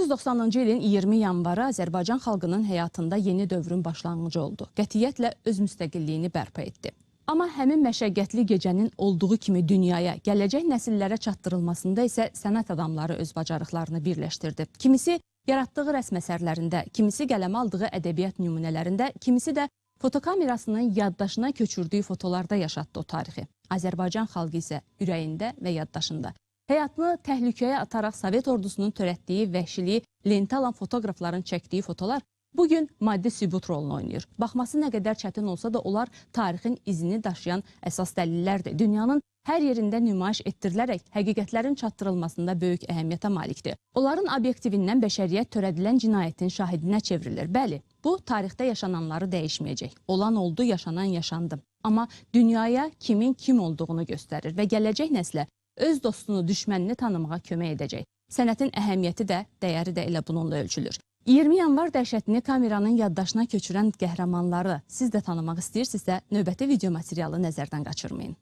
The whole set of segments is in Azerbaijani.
1990-cı ilin 20 yanvarı Azərbaycan xalqının həyatında yeni dövrün başlanğıcı oldu. Qətiyyətlə öz müstəqilliyini bərpa etdi. Amma həmin məşəqqətli gecənin olduğu kimi dünyaya, gələcək nəsillərə çatdırılmasında isə sənət adamları öz bacarıqlarını birləşdirdi. Kimisi yaratdığı rəsm əsərlərində, kimisi qələmə aldığı ədəbiyyat nümunələrində, kimisi də fotokamerasının yaddaşına köçürdüyü fotolarda yaşatdı o tarixi. Azərbaycan xalqı isə ürəyində və yaddaşında. Həyatını təhlükəyə ataraq Sovet ordusunun törətdiyi vəhşiliyi lentə alan fotoqrafların çəkdiyi fotolar bu gün maddi sübut rolunu oynayır. Baxması nə qədər çətin olsa da onlar tarixin izini daşıyan əsas dəlillərdir. Dünyanın hər yerində nümayiş etdirilərək həqiqətlərin çatdırılmasında böyük əhəmiyyətə malikdir. Onların obyektivindən bəşəriyyət törədilən cinayətin şahidinə çevrilir. Bəli, bu tarixdə yaşananları dəyişməyəcək. Olan oldu, yaşanan yaşandı. Amma dünyaya kimin kim olduğunu göstərir və gələcək nəslə öz dostunu, düşmənini tanımağa kömək edəcək. Sənətin əhəmiyyəti də, dəyəri də elə bununla ölçülür. 20 yanvar dəhşətini kameranın yaddaşına köçürən qəhrəmanları siz də tanımaq istəyirsinizsə, növbəti video materialı nəzərdən qaçırmayın.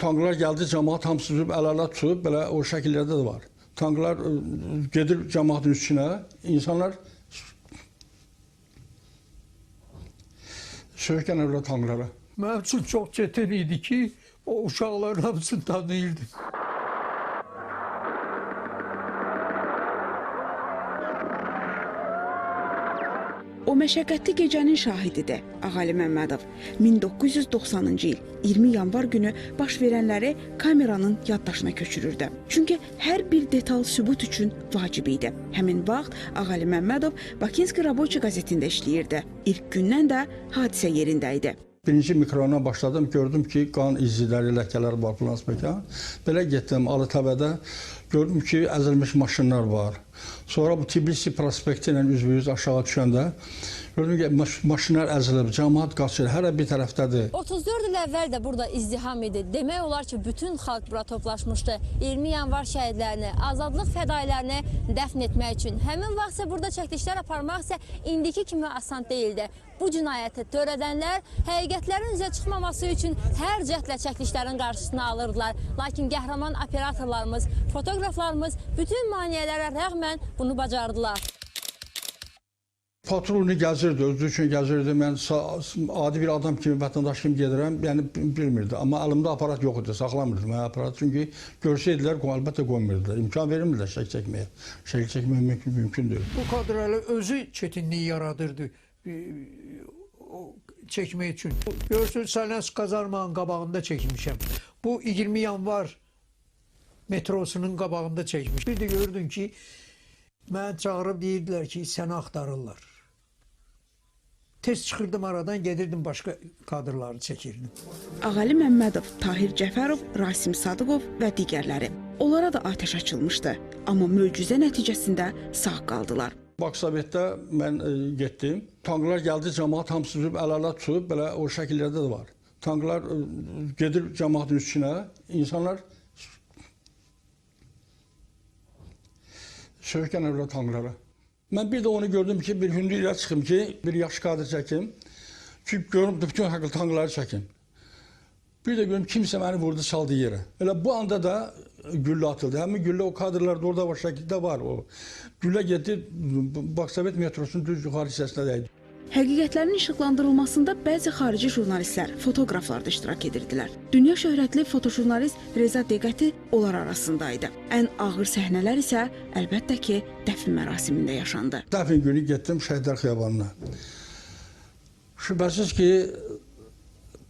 Tanklar gəldi, cəmaat hamısı üzüb, əl-ələ tutub, belə o şəkillərdə də var. Tanklar ə, gedir cəmaatın üstünə, insanlar söhkənirlər tanklara. Mənim üçün çox çətin idi ki, o uşaqların hamısını tanıyırdım. O məşəqqətli gecənin şahididir Ağali Məmmədov. 1990-cı il 20 yanvar günü baş verənləri kameranın yaddaşına köçürürdü. Çünki hər bir detal sübut üçün vacib idi. Həmin vaxt Ağali Məmmədov Bakinski Raboçi qəzetində işləyirdi. İlk gündən də hadisə yerində idi. Birinci mikrona başladım, gördüm ki, qan izləri, ləkələr var filan məkan. Belə getdim Alıtəbədə, gördüm ki, əzilmiş maşınlar var. Sonra bu Tbilisi prospekti ilə üzbüyüz aşağı düşəndə gördüm ki, maş maşınlar əzilib, cəmaat qaçır, hər bir tərəfdədir. 34 il əvvəl də burada izdiham idi. Demək olar ki, bütün xalq bura toplaşmışdı. 20 yanvar şəhidlərini, azadlıq fədailərini dəfn etmək üçün. Həmin vaxt burada çəkilişlər aparmaq isə indiki kimi asan deyildi. Bu cinayəti törədənlər həqiqətlərin üzə çıxmaması üçün hər cəhdlə çəkilişlərin qarşısını alırdılar. Lakin qəhrəman operatorlarımız, fotoqraflarımız bütün maneələrə rəğmən bunu bacardılar. Patrulunu gəzirdi, özü üçün gəzirdi. Mən adi bir adam kimi, vətəndaş kimi gedirəm, yəni bilmirdi. Amma əlimdə aparat yox idi, saxlamırdım mən aparat. Çünki görsəydilər, əlbəttə qoymurdular. İmkan vermirlər şək çəkməyə. Şək çəkmək mümkün, mümkün deyil. Bu kadrlarla özü çetinliği yaradırdı e, o çekmek için. Görsün Salyas kazarmanın qabağında çekmişim. Bu 20 yanvar metrosunun qabağında çekmiş. Bir de gördün ki mən çağırıb deyirdilər ki səni axtarırlar. Tez çıxırdım aradan gedirdim başka kadrları çekirdim. Ağali Məmmədov, Tahir Cəfərov, Rasim Sadıqov və digərləri. Onlara da atəş açılmışdı, amma möcüzə nəticəsində sağ qaldılar. Baksovetdə mən e, getdim. Tanklar gəldi, cəmaat hamısı üzüb, əl-ələ tutub, belə o şəkillərdə də var. Tanklar e, gedir cəmaatın üstünə, insanlar söhkənirlər tanklara. Mən bir də onu gördüm ki, bir hündür ilə çıxım ki, bir yaxşı kadr çəkim ki, görüm bütün haqqı tankları çəkim. Bir də görüm kimsə məni vurdu, saldı yerə. Elə bu anda da güllə atıldı. Həmin güllə o kadrlarda orada var şəkildə var o. Güllə getdi Baksovet metrosunun düz yuxarı hissəsinə dəydi. Həqiqətlərin işıqlandırılmasında bəzi xarici jurnalistlər, fotoqraflar da iştirak edirdilər. Dünya şöhrətli fotojurnalist Reza Deqati onlar arasındaydı. Ən ağır səhnələr isə əlbəttə ki, dəfn mərasimində yaşandı. Dəfn günü getdim Şəhidlər Xiyabanına. Şübhəsiz ki,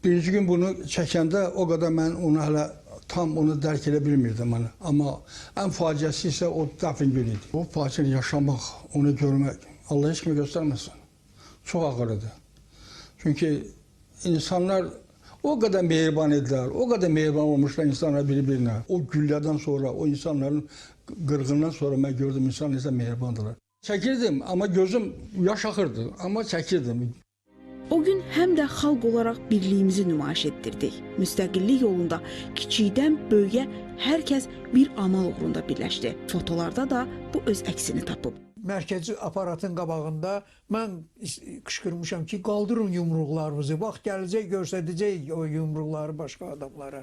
birinci gün bunu çəkəndə o qədər mən onu hələ tam onu dərk edə bilmirdim onu. Amma ən faciəsi isə o dəfn günü idi. O faciəni yaşamaq, onu görmək Allah heç kimə göstərməsin. Çox ağırdır. Çünki insanlar o qədər mehriban idilər, o qədər mehriban olmuşlar insanlar bir-birinə. O güllədən sonra, o insanların qırğından sonra mən gördüm insan necə mehribandırlar. Çəkirdim, amma gözüm yaş axırdı, amma çəkirdim. O gün həm də xalq olaraq birliyimizi nümayiş etdirdik. Müstəqillik yolunda kiçikdən böyüyə hər kəs bir amal uğrunda birləşdi. Fotolarda da bu öz əksini tapıb. Mərkəzi aparatın qabağında mən qışqırmışam ki, qaldırın yumruqlarınızı. Bax gələcək göstərəcək o yumruqları başqa adamlara.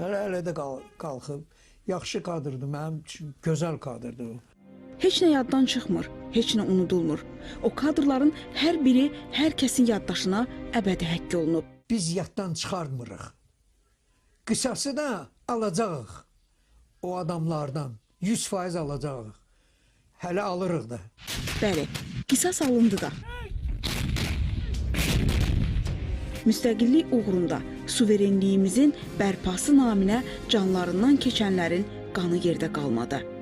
Hələ hələ də qal qalxıb. Yaxşı kadrdır, mənim üçün gözəl kadrdır o. Heç nə yaddan çıxmır, heç nə unudulmur. O kadrların hər biri hər kəsin yaddaşına əbədi həkk olunub. Biz yaddan çıxarmırıq. Qısası da alacağıq. O adamlardan 100% alacağıq. Hələ alırıq da. Bəli, qisas alındı da. Müstəqillik uğrunda suverenliyimizin bərpası naminə canlarından keçənlərin qanı yerdə qalmadı.